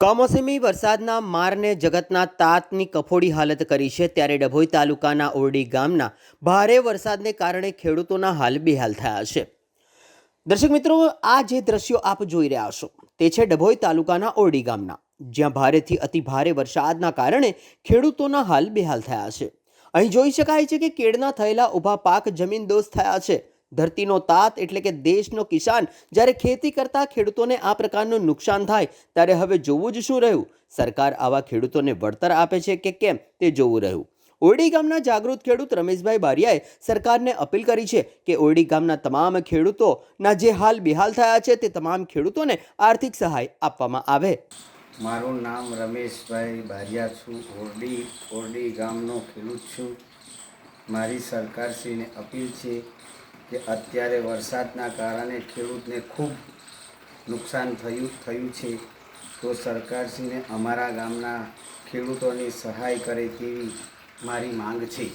કમોસમી વરસાદના મારને જગતના તાતની કફોડી હાલત કરી છે ત્યારે ડભોઈ તાલુકાના ઓરડી ગામના ભારે વરસાદને કારણે ખેડૂતોના હાલ બેહાલ થયા છે. દર્શક મિત્રો, આ જે દ્રશ્યો આપ જોઈ રહ્યા છો, તે છે ડભોઈ તાલુકાના ઓરડી ગામના, જ્યાં ભારેથી અતિ ભારે વરસાદના કારણે ખેડૂતોના હાલ બેહાલ થયા છે. અહીં જોઈ શકાય છે કે કેળના થયેલા ઊભા પાક જમીન દોસ્ત થયા છે. ધરતીનો તાત એટલે કે દેશનો કિસાન. જ્યારે ખેતી કરતા ખેડૂતોને આ પ્રકારનું નુકસાન થાય, ત્યારે હવે જોવું જ શું રહ્યું? સરકાર આવા ખેડૂતોને વળતર આપે છે કે કેમ? તે જોવું રહ્યું. ઓરડી ગામના જાગૃત ખેડૂત રમેશભાઈ બારિયાએ સરકારને અપીલ કરી છે કે ઓરડી ગામના તમામ ખેડૂતોના જે હાલ બેહાલ થયા છે, તે તમામ ખેડૂતોને આર્થિક સહાય આપવામાં આવે. મારું નામ રમેશભાઈ બારિયા છું. ઓરડી ઓરડી ગામનો ખેડૂત છું. મારી સરકારશ્રીને અપીલ છે કે અત્યારે વરસાદના કારણે ખેડૂતને ખૂબ નુકસાન થયું થયું છે, તો સરકારશ્રીને અમારા ગામના ખેડૂતોની સહાય કરે તેવી મારી માંગ છે.